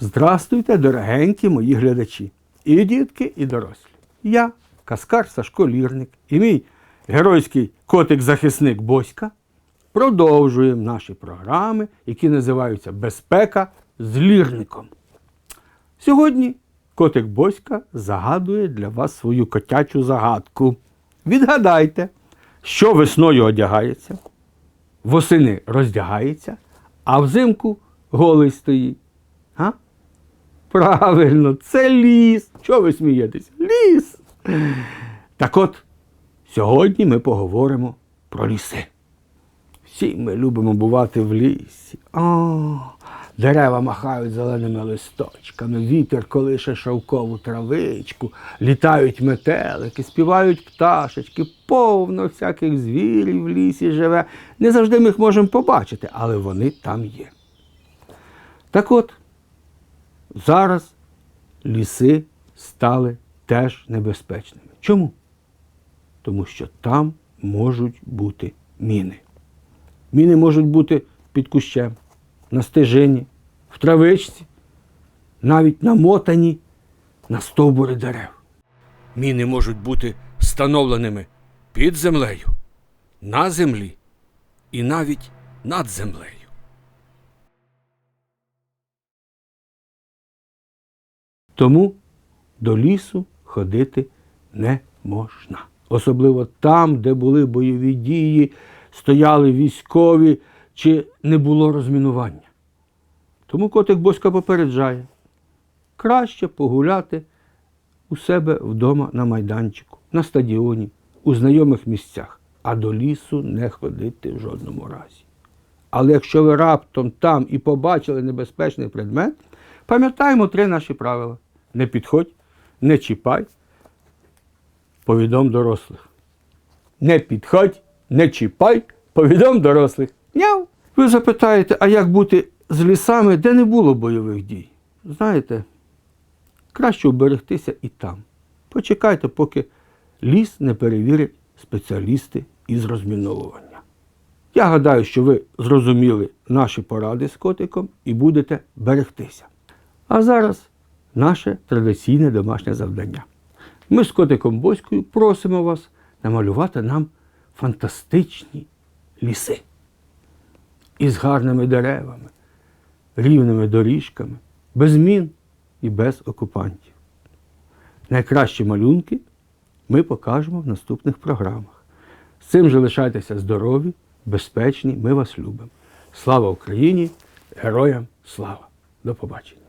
Здрастуйте, дорогенькі мої глядачі, і дітки, і дорослі. Я, Каскар Сашко Лірник, і мій геройський котик-захисник Боська продовжуємо наші програми, які називаються Безпека з лірником. Сьогодні котик Боська загадує для вас свою котячу загадку. Відгадайте, що весною одягається, восени роздягається, а взимку голий стоїть. А? Правильно, це ліс. Чого ви смієтесь? Ліс. Так от, сьогодні ми поговоримо про ліси. Всі ми любимо бувати в лісі. О, дерева махають зеленими листочками, вітер колише шовкову травичку, літають метелики, співають пташечки, повно всяких звірів в лісі живе. Не завжди ми їх можемо побачити, але вони там є. Так от, зараз ліси стали теж небезпечними. Чому? Тому що там можуть бути міни. Міни можуть бути під кущем, на стежині, в травичці, навіть намотані на стовбури дерев. Міни можуть бути встановленими під землею, на землі і навіть над землею. Тому до лісу ходити не можна. Особливо там, де були бойові дії, стояли військові чи не було розмінування. Тому котик Боська попереджає, краще погуляти у себе вдома на майданчику, на стадіоні, у знайомих місцях, а до лісу не ходити в жодному разі. Але якщо ви раптом там і побачили небезпечний предмет, пам'ятаємо три наші правила: не підходь, не чіпай, повідом дорослих. Не підходь, не чіпай, повідом дорослих. Няв. Ви запитаєте, а як бути з лісами, де не було бойових дій? Знаєте, краще уберегтися і там. Почекайте, поки ліс не перевірять спеціалісти із розміновування. Я гадаю, що ви зрозуміли наші поради з котиком і будете берегтися. А зараз наше традиційне домашнє завдання. Ми з котиком Боською просимо вас намалювати нам фантастичні ліси із гарними деревами, рівними доріжками, без мін і без окупантів. Найкращі малюнки ми покажемо в наступних програмах. З цим же лишайтеся здорові, безпечні, ми вас любимо. Слава Україні! Героям слава! До побачення!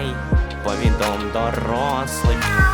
Чіпай, повідом дорослих.